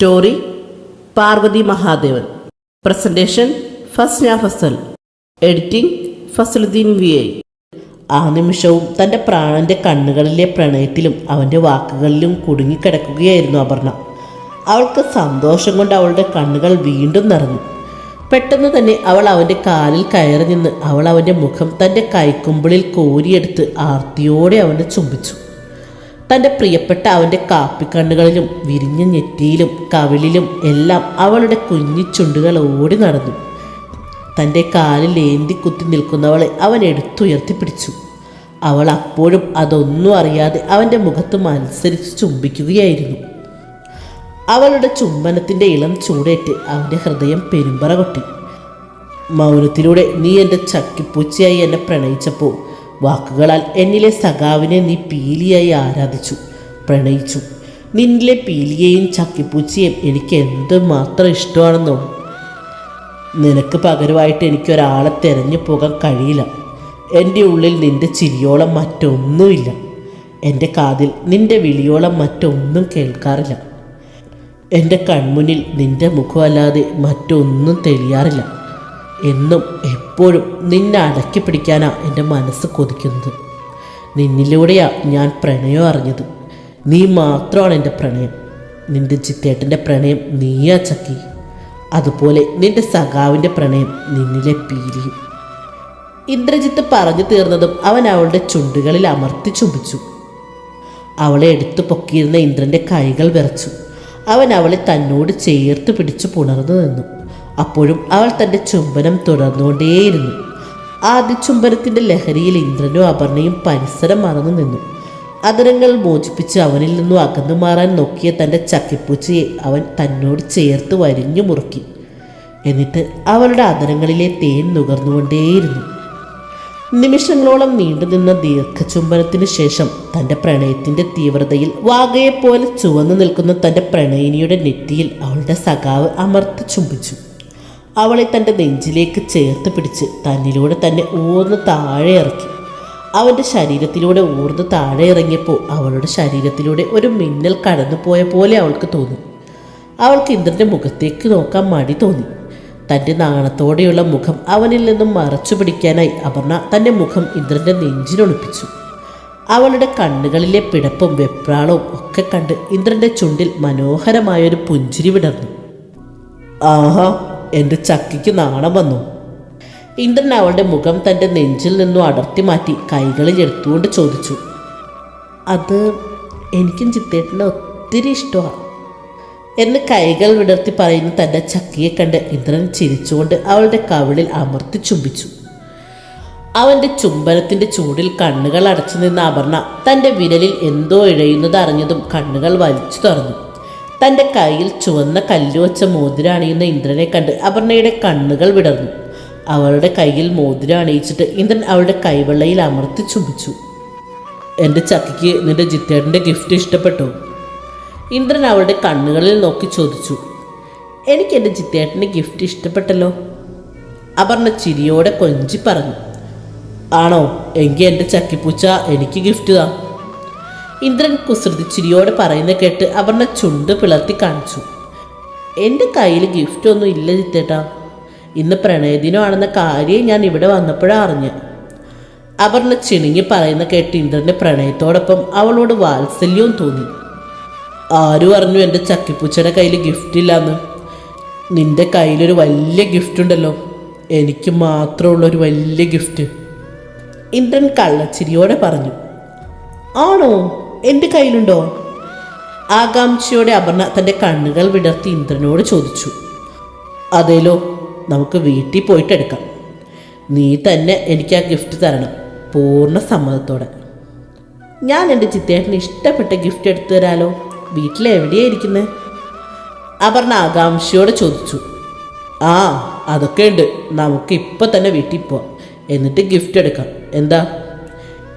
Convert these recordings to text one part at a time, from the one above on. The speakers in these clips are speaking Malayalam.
Story Parvathy Mahadevan. Presentation Fasna Fasal. Editing Fasaluddin V I. ആ നിമിഷവും തന്റെ പ്രാണന്റെ കണ്ണുകളിലെ പ്രണയത്തിലും അവന്റെ വാക്കുകളിലും കുടുങ്ങിക്കിടക്കുകയായിരുന്നു അപർണ. അവൾക്ക് സന്തോഷം കൊണ്ട് അവളുടെ കണ്ണുകൾ വീണ്ടും നിറഞ്ഞു. പെട്ടെന്ന് തന്നെ അവൾ അവന്റെ കാലിൽ കയറി നിന്ന് അവൾ അവന്റെ മുഖം തന്റെ കൈക്കുമ്പിളിൽ കോരിയെടുത്ത് ആർത്തിയോടെ അവനെ ചുംബിച്ചു. തന്റെ പ്രിയപ്പെട്ട അവന്റെ കാപ്പിക്കണ്ണുകളിലും വിരിഞ്ഞ നെറ്റിയിലും കവിളിലും എല്ലാം അവളുടെ കുഞ്ഞു ചുണ്ടുകൾ ഓടി നടന്നു. തന്റെ കാലിൽ ഏന്തി കുത്തി നിൽക്കുന്നവളെ അവൻ എടുത്തുയർത്തിപ്പിടിച്ചു അവൾ അപ്പോഴും അതൊന്നും അറിയാതെ അവന്റെ മുഖത്ത് മത്സരിച്ച് ചുംബിക്കുകയായിരുന്നു. അവളുടെ ചുംബനത്തിന്റെ ഇളം ചൂടേറ്റ് അവന്റെ ഹൃദയം പെരുമ്പറ കൊട്ടി. മൗനത്തിലൂടെ നീ എന്റെ ചക്കിപ്പൂച്ചയായി എന്നെ പ്രണയിച്ചപ്പോൾ വാക്കുകളാൽ എന്നിലെ സഖാവിനെ നീ പീലിയായി ആരാധിച്ചു പ്രണയിച്ചു. നിന്നിലെ പീലിയെയും ചക്കിപ്പൂച്ചിയും എനിക്ക് എന്ത് മാത്രം ഇഷ്ടമാണെന്നോ? നിനക്ക് പകരമായിട്ട് എനിക്കൊരാളെ തിരഞ്ഞു പോകാൻ കഴിയില്ല. എന്റെ ഉള്ളിൽ നിന്റെ ചിരിയോളം മറ്റൊന്നുമില്ല. എന്റെ കാതിൽ നിന്റെ വിളിയോളം മറ്റൊന്നും കേൾക്കാറില്ല. എന്റെ കൺമുന്നിൽ നിന്റെ മുഖമല്ലാതെ മറ്റൊന്നും തെളിയാറില്ല. എന്നും എപ്പോഴും നിന്നെ അടക്കി പിടിക്കാനാ എന്റെ മനസ്സ് കൊതിക്കുന്നത്. നിന്നിലൂടെയാ ഞാൻ പ്രണയം അറിഞ്ഞത്. നീ മാത്രമാണ് എന്റെ പ്രണയം. നിന്റെ ചിത്തേട്ടന്റെ പ്രണയം നീയാ ചക്കി. അതുപോലെ നിന്റെ സഖാവിന്റെ പ്രണയം നിന്നിലെ പീലിയും. ഇന്ദ്രജിത്ത് പറഞ്ഞു തീർന്നതും അവൻ അവളുടെ ചുണ്ടുകളിൽ അമർത്തി ചുംബിച്ചു. അവളെ എടുത്തു പൊക്കിയിരുന്ന ഇന്ദ്രന്റെ കൈകൾ വിറച്ചു. അവൻ അവളെ തന്നോട് ചേർത്ത് പിടിച്ചു പുണർന്നു നിന്നു. അപ്പോഴും അവൾ തന്റെ ചുംബനം തുടർന്നുകൊണ്ടേയിരുന്നു. ആദ്യ ചുംബനത്തിന്റെ ലഹരിയിൽ ഇന്ദ്രനും അപർണയും പരിസരം മറന്നു നിന്നു. അതരങ്ങൾ മോചിപ്പിച്ച് അവനിൽ നിന്നും അകന്നു മാറാൻ നോക്കിയ തന്റെ ചക്കിപ്പൂച്ചയെ അവൻ തന്നോട് ചേർത്ത് വരിഞ്ഞു മുറുക്കി. എന്നിട്ട് അവളുടെ അതരങ്ങളിലെ തേൻ നുകർന്നുകൊണ്ടേയിരുന്നു. നിമിഷങ്ങളോളം നീണ്ടുനിന്ന ദീർഘചുംബനത്തിനു ശേഷം തന്റെ പ്രണയത്തിന്റെ തീവ്രതയിൽ വാകയെപ്പോലെ ചുവന്നു നിൽക്കുന്ന തന്റെ പ്രണയിനിയുടെ നെറ്റിയിൽ അവളുടെ സഖാവ് അമർത്തി ചുംബിച്ചു. അവളെ തന്റെ നെഞ്ചിലേക്ക് ചേർത്ത് പിടിച്ച് തന്നിലൂടെ തന്നെ ഊർന്ന് താഴെ ഇറക്കി. അവന്റെ ശരീരത്തിലൂടെ ഊർന്ന് താഴെ ഇറങ്ങിയപ്പോൾ അവളുടെ ശരീരത്തിലൂടെ ഒരു മിന്നൽ കടന്നുപോയ പോലെ അവൾക്ക് തോന്നി. അവൾക്ക് ഇന്ദ്രന്റെ മുഖത്തേക്ക് നോക്കാൻ മടി തോന്നി. തന്റെ നാണത്തോടെയുള്ള മുഖം അവനിൽ നിന്നും മറച്ചു പിടിക്കാനായി അപർണ തന്റെ മുഖം ഇന്ദ്രന്റെ നെഞ്ചിനൊളിപ്പിച്ചു അവളുടെ കണ്ണുകളിലെ പിടപ്പും വെപ്രാളവും ഒക്കെ കണ്ട് ഇന്ദ്രന്റെ ചുണ്ടിൽ മനോഹരമായൊരു പുഞ്ചിരി വിടർന്നു. ആഹാ എന്റെ ചക്കിക്ക് നാണം വന്നു. ഇന്ദ്രൻ അവളുടെ മുഖം തന്റെ നെഞ്ചിൽ നിന്നും അടർത്തി മാറ്റി കൈകളിൽ എടുത്തുകൊണ്ട് ചോദിച്ചു അത് എനിക്കും ചിത്തേട്ടനെ ഒത്തിരി ഇഷ്ടമാണ് എന്ന് കൈകൾ വിടർത്തി പറയുന്ന തന്റെ ചക്കിയെ കണ്ട് ഇന്ദ്രൻ ചിരിച്ചുകൊണ്ട് അവളുടെ കവിളിൽ അമർത്തി ചുംബിച്ചു. അവന്റെ ചുംബനത്തിന്റെ ചൂടിൽ കണ്ണുകൾ അടച്ചു നിന്ന അപർണ തന്റെ വിരലിൽ എന്തോ ഇഴയുന്നത് അറിഞ്ഞതും കണ്ണുകൾ വലിച്ചു തുറന്നു. തന്റെ കയ്യിൽ ചുവന്ന കല്ലുവച്ച മോതിരം അണിയുന്ന ഇന്ദ്രനെ കണ്ട്. അപർണയുടെ കണ്ണുകൾ വിടർന്നു. അവളുടെ കയ്യിൽ മോതിരം അണിയിച്ചിട്ട് ഇന്ദ്രൻ അവളുടെ കൈവെള്ളയിൽ അമർത്തി ചുംബിച്ചു. എന്റെ ചക്കിക്ക് നിന്റെ ജിത്തേട്ടന്റെ ഗിഫ്റ്റ് ഇഷ്ടപ്പെട്ടോ? ഇന്ദ്രൻ അവളുടെ കണ്ണുകളിൽ നോക്കി ചോദിച്ചു. എനിക്ക് എന്റെ ജിത്തേട്ടന്റെ ഗിഫ്റ്റ് ഇഷ്ടപ്പെട്ടല്ലോ? അപർണ ചിരിയോടെ കൊഞ്ചി പറഞ്ഞു. ആണോ? എങ്കിൽ എന്റെ ചക്കിപ്പൂച്ച എനിക്ക് ഗിഫ്റ്റ് താ. ഇന്ദ്രൻ കുസൃതി ചിരിയോടെ പറയുന്ന കേട്ട് അവരുടെ ചുണ്ട് പിളർത്തി കാണിച്ചു. എന്റെ കയ്യിൽ ഗിഫ്റ്റ് ഒന്നും ഇല്ല ചിത്തേട്ടാ ഇന്ന് പ്രണയദിനമാണെന്ന കാര്യം ഞാൻ ഇവിടെ വന്നപ്പോഴാണ് അറിഞ്ഞ്. അപർണ ചിണുങ്ങി പറയുന്ന കേട്ട് ഇന്ദ്രന്റെ പ്രണയത്തോടൊപ്പം അവളോട് വാത്സല്യവും തോന്നി. ആര് പറഞ്ഞു എന്റെ ചക്കിപ്പൂച്ചയുടെ കയ്യിൽ ഗിഫ്റ്റ് ഇല്ലാന്ന്. നിന്റെ കയ്യിലൊരു വലിയ ഗിഫ്റ്റ് ഉണ്ടല്ലോ. എനിക്ക് മാത്രമുള്ളൊരു വലിയ ഗിഫ്റ്റ് ഇന്ദ്രൻ കള്ളച്ചിരിയോടെ പറഞ്ഞു. ആണോ? എന്റെ കയ്യിലുണ്ടോ? ആകാംക്ഷയോടെ അപർണ തന്റെ കണ്ണുകൾ വിടർത്തി ഇന്ദ്രനോട് ചോദിച്ചു. അതേലോ നമുക്ക് വീട്ടിൽ പോയിട്ട് എടുക്കാം. നീ തന്നെ എനിക്ക് ആ ഗിഫ്റ്റ് തരണം പൂർണ സമ്മതത്തോടെ. ഞാൻ എന്റെ ചിത്തേട്ടന് ഇഷ്ടപ്പെട്ട ഗിഫ്റ്റ് എടുത്തു തരാലോ? വീട്ടിൽ എവിടെയാ ഇരിക്കുന്നത് അപർണ ആകാംക്ഷയോടെ ചോദിച്ചു. ആ അതൊക്കെ ഉണ്ട്. നമുക്ക് ഇപ്പം തന്നെ വീട്ടിൽ പോവാം. എന്നിട്ട് ഗിഫ്റ്റ് എടുക്കാം. എന്താ?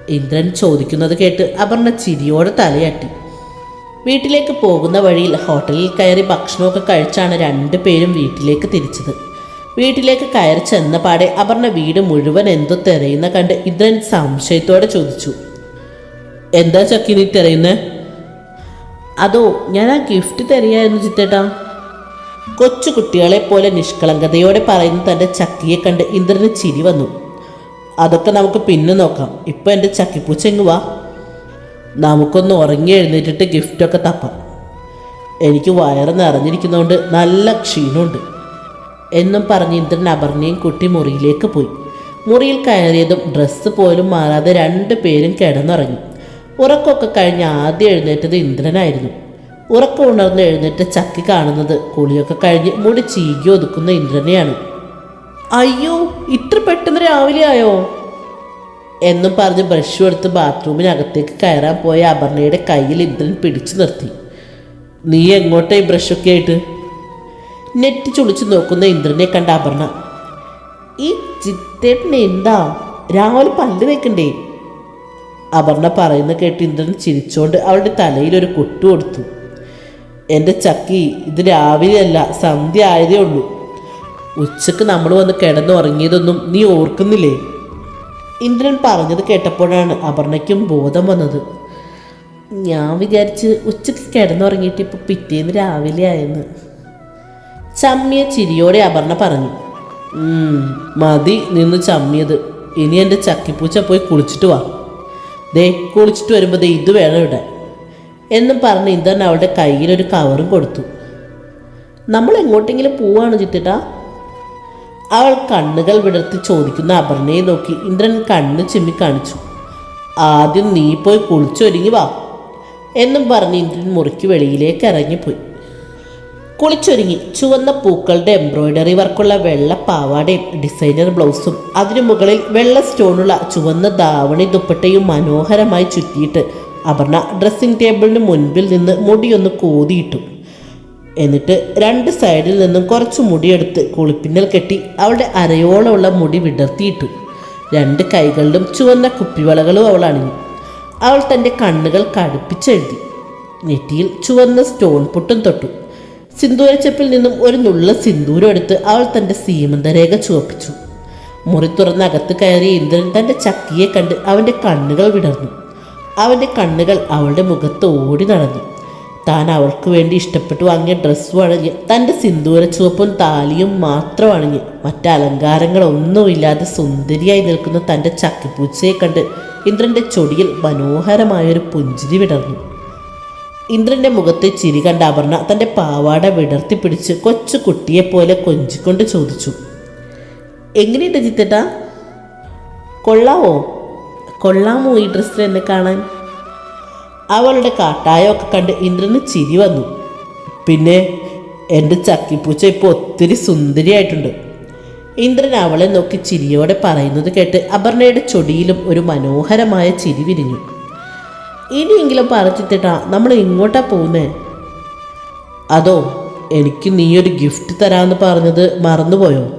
ഇന്ദ്രൻ ചോദിക്കുന്നത് കേട്ട് അപർണ ചിരിയോടെ തലയാട്ടി. വീട്ടിലേക്ക് പോകുന്ന വഴിയിൽ ഹോട്ടലിൽ കയറി ഭക്ഷണമൊക്കെ കഴിച്ചാണ് രണ്ടു പേരും വീട്ടിലേക്ക് തിരിച്ചത്. വീട്ടിലേക്ക് കയറി ചെന്ന പാടെ അപർണ വീട് മുഴുവൻ എന്തോ തിരയുന്ന കണ്ട് ഇന്ദ്രൻ സംശയത്തോടെ ചോദിച്ചു. എന്താ ചക്കി നീ തിരയുന്നേ? അതോ ഞാൻ ആ ഗിഫ്റ്റ് തരികയായിരുന്നു ചിത്തേട്ടാ? കൊച്ചു കുട്ടികളെ പോലെ നിഷ്കളങ്കതയോടെ പറയുന്ന തന്റെ ചക്കിയെ കണ്ട് ഇന്ദ്രന് ചിരി വന്നു. അതൊക്കെ നമുക്ക് പിന്നെ നോക്കാം. ഇപ്പം എന്റെ ചക്കിപ്പൂച്ചെങ്ങ് വാ. നമുക്കൊന്ന് ഉറങ്ങി എഴുന്നേറ്റിട്ട് ഗിഫ്റ്റൊക്കെ തപ്പാം. എനിക്ക് വയറ് നിറഞ്ഞിരിക്കുന്നതുകൊണ്ട് നല്ല ക്ഷീണമുണ്ട്. എന്നും പറഞ്ഞ് ഇന്ദ്രൻ അപർണയും കുട്ടി മുറിയിലേക്ക് പോയി. മുറിയിൽ കയറിയതും ഡ്രസ്സ് പോലും മാറാതെ രണ്ടു പേരും കിടന്നുറങ്ങി. ഉറക്കമൊക്കെ കഴിഞ്ഞ് ആദ്യം എഴുന്നേറ്റത് ഇന്ദ്രനായിരുന്നു. ഉറക്കം ഉണർന്ന് എഴുന്നേറ്റ് ചക്കി കാണുന്നത് കുളിയൊക്കെ കഴിഞ്ഞ് മുടി ചീകി ഒതുക്കുന്ന ഇന്ദ്രനെയാണ്. അയ്യോ ഇത്ര പെട്ടെന്ന് രാവിലെ ആയോ? എന്നും പറഞ്ഞ് ബ്രഷ് എടുത്ത് ബാത്റൂമിനകത്തേക്ക് കയറാൻ പോയ അപർണയുടെ കയ്യിൽ ഇന്ദ്രൻ പിടിച്ചു നിർത്തി. നീ എങ്ങോട്ടായി ബ്രഷൊക്കെ ആയിട്ട്? നെറ്റ് ചുളിച്ച് നോക്കുന്ന ഇന്ദ്രനെ കണ്ട അപർണ. ഈ ചിത്തേട്ടന് എന്താ? രാവിലെ പല്ല് വെക്കണ്ടേ അപർണ പറയുന്ന കേട്ട് ഇന്ദ്രൻ ചിരിച്ചോണ്ട് അവളുടെ തലയിൽ ഒരു കൊട്ടു കൊടുത്തു. എന്റെ ചക്കി ഇത് രാവിലെയല്ല സന്ധ്യ ആയതേ ഉള്ളൂ. ഉച്ചയ്ക്ക് നമ്മൾ വന്ന് കിടന്നുറങ്ങിയതൊന്നും നീ ഓർക്കുന്നില്ലേ? ഇന്ദ്രൻ പറഞ്ഞത് കേട്ടപ്പോഴാണ് അപർണയ്ക്കും ബോധം വന്നത്. ഞാൻ വിചാരിച്ച് ഉച്ചയ്ക്ക് കിടന്നുറങ്ങിയിട്ട് ഇപ്പോൾ പിറ്റേന്ന് രാവിലെ ആയെന്ന്. ചമ്മിയ ചിരിയോടെ അപർണ പറഞ്ഞു "ഉം, മതി നിന്ന് ചമ്മിയത്. ഇനി എന്റെ ചക്കിപ്പൂച്ച പോയി കുളിച്ചിട്ട് വാ. ദേ കുളിച്ചിട്ട് വരുമ്പോൾ ദേ ഇത് വേണം ഇവിടെ. എന്നും പറഞ്ഞ് ഇന്ദ്രൻ അവളുടെ കയ്യിലൊരു കവറും കൊടുത്തു. നമ്മൾ എങ്ങോട്ടെങ്കിലും പോവാണ് ചിത്തിട്ടാ? അവൾ കണ്ണുകൾ വിടർത്തി ചോദിക്കുന്ന അപർണയെ നോക്കി ഇന്ദ്രൻ കണ്ണ് ചിമ്മി കാണിച്ചു. ആദ്യം നീ പോയി കുളിച്ചൊരുങ്ങി വാ എന്നും പറഞ്ഞ് ഇന്ദ്രൻ മുറിക്ക് വെളിയിലേക്ക് ഇറങ്ങിപ്പോയി. കുളിച്ചൊരുങ്ങി. ചുവന്ന പൂക്കളുടെ എംബ്രോയിഡറി വർക്കുള്ള വെള്ള പാവാടയും ഡിസൈനർ ബ്ലൗസും അതിനു മുകളിൽ വെള്ള സ്റ്റോണുള്ള ചുവന്ന ദാവണി ദുപ്പട്ടയും മനോഹരമായി ചുറ്റിയിട്ട് അപർണ ഡ്രസ്സിംഗ് ടേബിളിന് മുൻപിൽ നിന്ന് മുടിയൊന്ന് കോതിയിട്ടു. എന്നിട്ട് രണ്ട് സൈഡിൽ നിന്നും കുറച്ച് മുടിയെടുത്ത് കുളിപ്പിന്നൽ കെട്ടി അവളുടെ അരയോളമുള്ള മുടി വിടർത്തിയിട്ടു. രണ്ട് കൈകളിലും ചുവന്ന കുപ്പിവളകളും അവൾ അണിഞ്ഞു. അവൾ തന്റെ കണ്ണുകൾ കടുപ്പിച്ചെഴുതി. നെറ്റിയിൽ ചുവന്ന സ്റ്റോൺ പൊട്ടും തൊട്ടു. സിന്ദൂരച്ചപ്പിൽ നിന്നും ഒരു നുള്ള സിന്ദൂരം എടുത്ത് അവൾ തന്റെ സീമന്തരേഖ ചുവപ്പിച്ചു. മുറി തുറന്ന് അകത്ത് കയറിയ ഇന്ദ്രൻ തന്റെ ചക്കിയെ കണ്ട് അവന്റെ കണ്ണുകൾ വിടർന്നു. അവന്റെ കണ്ണുകൾ അവളുടെ മുഖത്ത് ഓടി നടന്നു. താൻ അവൾക്ക് വേണ്ടി ഇഷ്ടപ്പെട്ടു. വാങ്ങിയ ഡ്രസ്സും അണിഞ്ഞ്. തന്റെ സിന്ദൂര ചുവപ്പും താലിയും മാത്രം അണിഞ്ഞ്. മറ്റ് അലങ്കാരങ്ങളൊന്നുമില്ലാതെ സുന്ദരിയായി നിൽക്കുന്ന തന്റെ ചക്കിപ്പൂച്ചയെ കണ്ട് ഇന്ദ്രന്റെ ചൊടിയിൽ മനോഹരമായൊരു പുഞ്ചിരി വിടർന്നു. ഇന്ദ്രന്റെ മുഖത്തെ ചിരി കണ്ട അപർണ തന്റെ പാവാട വിടർത്തി പിടിച്ച് കൊച്ചു കുട്ടിയെപ്പോലെ കൊഞ്ചിക്കൊണ്ട് ചോദിച്ചു. എങ്ങനെയുണ്ട് ജിത്തേട്ടാ? കൊള്ളാവോ? കൊള്ളാമോ ഈ ഡ്രസ്സിൽ എന്നെ കാണാൻ? അവളുടെ കാട്ടായമൊക്കെ കണ്ട് ഇന്ദ്രന് ചിരി വന്നു. പിന്നെ എന്റെ ചക്കിപ്പൂച്ച ഇപ്പോൾ ഒത്തിരി സുന്ദരിയായിട്ടുണ്ട്. ഇന്ദ്രൻ അവളെ നോക്കി ചിരിയോടെ പറയുന്നത് കേട്ട് അപർണയുടെ ചൊടിയിലും ഒരു മനോഹരമായ ചിരി വിരിഞ്ഞു. ഇനിയെങ്കിലും പറഞ്ഞിട്ടാ നമ്മൾ ഇങ്ങോട്ടാ പോകുന്നേ? അതോ എനിക്ക് നീ ഒരു ഗിഫ്റ്റ് തരാമെന്ന് പറഞ്ഞത് മറന്നുപോയോ?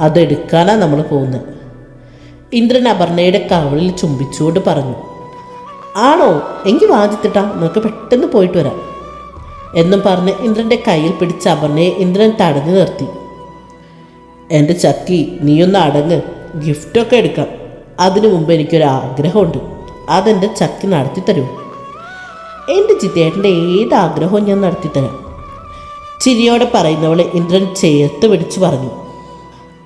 അതെടുക്കാനാ നമ്മൾ പോകുന്നത് ഇന്ദ്രൻ അപർണയുടെ കവളിൽ ചുംബിച്ചുകൊണ്ട് പറഞ്ഞു. ആണോ? എങ്കിൽ വാദിത്തിട്ടാ നമുക്ക് പെട്ടെന്ന് പോയിട്ട് വരാം. എന്നും പറഞ്ഞ് ഇന്ദ്രന്റെ കയ്യിൽ പിടിച്ച അപർണയെ ഇന്ദ്രൻ തടഞ്ഞു നിർത്തി. എന്റെ ചക്കി നീയൊന്ന് അടങ്ങ്. ഗിഫ്റ്റൊക്കെ എടുക്കാം. അതിനു മുമ്പ് എനിക്കൊരു ആഗ്രഹമുണ്ട്. അതെന്റെ ചക്കി നടത്തി തരൂ. എന്റെ ചിത്തേട്ടന്റെ ഏത് ആഗ്രഹവും ഞാൻ നടത്തിത്തരാം ചിരിയോടെ പറയുന്നവളെ ഇന്ദ്രൻ ചേർത്ത് പിടിച്ചു പറഞ്ഞു.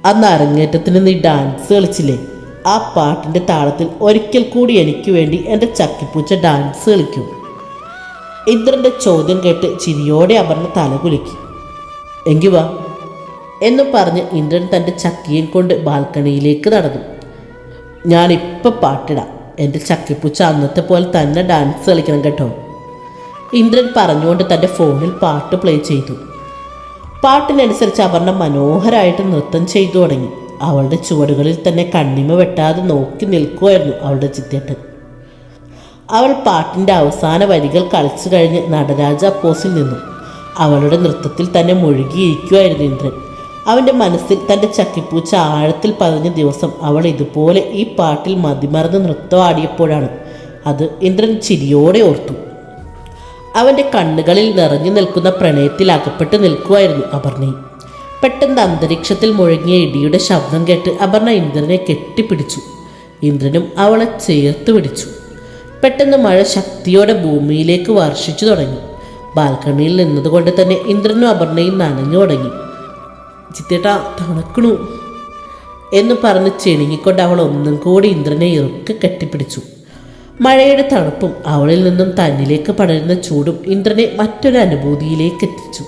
അന്ന് അരങ്ങേറ്റത്തിന് നീ ഡാൻസ് കളിച്ചില്ലേ? ആ പാട്ടിന്റെ താളത്തിൽ ഒരിക്കൽ കൂടി എനിക്ക് വേണ്ടി എന്റെ ചക്കിപ്പൂച്ച ഡാൻസ് കളിക്കും. ഇന്ദ്രന്റെ ചോദ്യം കേട്ട് ചിരിയോടെ അപർണ തല കുലുക്കി. എങ്കി വാ എന്ന് പറഞ്ഞ് ഇന്ദ്രൻ തന്റെ ചക്കിയും കൊണ്ട് ബാൽക്കണിയിലേക്ക് നടന്നു. ഞാനിപ്പം പാട്ടിടാം. എന്റെ ചക്കിപ്പൂച്ച അന്നത്തെ പോലെ തന്നെ ഡാൻസ് കളിക്കണം കേട്ടോ. ഇന്ദ്രൻ പറഞ്ഞുകൊണ്ട് തന്റെ ഫോണിൽ പാട്ട് പ്ലേ ചെയ്തു. പാട്ടിനനുസരിച്ച് അപർണ മനോഹരമായിട്ട് നൃത്തം ചെയ്തു തുടങ്ങി. അവളുടെ ചുവടുകളിൽ തന്നെ കണ്ണിമ വെട്ടാതെ നോക്കി നിൽക്കുമായിരുന്നു അവളുടെ ചിത്തേട്ടൻ അവൾ പാട്ടിന്റെ അവസാന വരികൾ കളിച്ചു കഴിഞ്ഞ് നടരാജ അപ്പോസിൽ നിന്നു. അവളുടെ നൃത്തത്തിൽ തന്നെ മുഴുകിയിരിക്കുമായിരുന്നു ഇന്ദ്രൻ. അവന്റെ മനസ്സിൽ തന്റെ ചക്കിപ്പൂച്ച ആഴത്തിൽ പതിഞ്ഞ ദിവസം അവൾ ഇതുപോലെ ഈ പാട്ടിൽ മതിമറന്ന് നൃത്തം ആടിയപ്പോഴാണ് അത് ഇന്ദ്രൻ ചിരിയോടെ ഓർത്തു. അവന്റെ കണ്ണുകളിൽ നിറഞ്ഞു നിൽക്കുന്ന പ്രണയത്തിൽ അകപ്പെട്ട് നിൽക്കുമായിരുന്നു അപർണയും പെട്ടെന്ന് അന്തരീക്ഷത്തിൽ മുഴങ്ങിയ ഇടിയുടെ ശബ്ദം കേട്ട് അപർണ ഇന്ദ്രനെ കെട്ടിപ്പിടിച്ചു. ഇന്ദ്രനും അവളെ ചേർത്ത് പിടിച്ചു. പെട്ടെന്ന് മഴ ശക്തിയോടെ ഭൂമിയിലേക്ക് വർഷിച്ചു തുടങ്ങി. ബാൽക്കണിയിൽ നിന്നതുകൊണ്ട് തന്നെ ഇന്ദ്രനും അപർണയും നനഞ്ഞു തുടങ്ങി. ചിത്തേട്ടാ തണുക്കണു എന്ന് പറഞ്ഞ് ചെണുങ്ങിക്കൊണ്ട് അവൾ ഒന്നും കൂടി ഇന്ദ്രനെ ഇറുക്കെ കെട്ടിപ്പിടിച്ചു. മഴയുടെ തണുപ്പും അവളിൽ നിന്നും തന്നിലേക്ക് പടരുന്ന ചൂടും ഇന്ദ്രനെ മറ്റൊരു അനുഭൂതിയിലേക്ക് എത്തിച്ചു.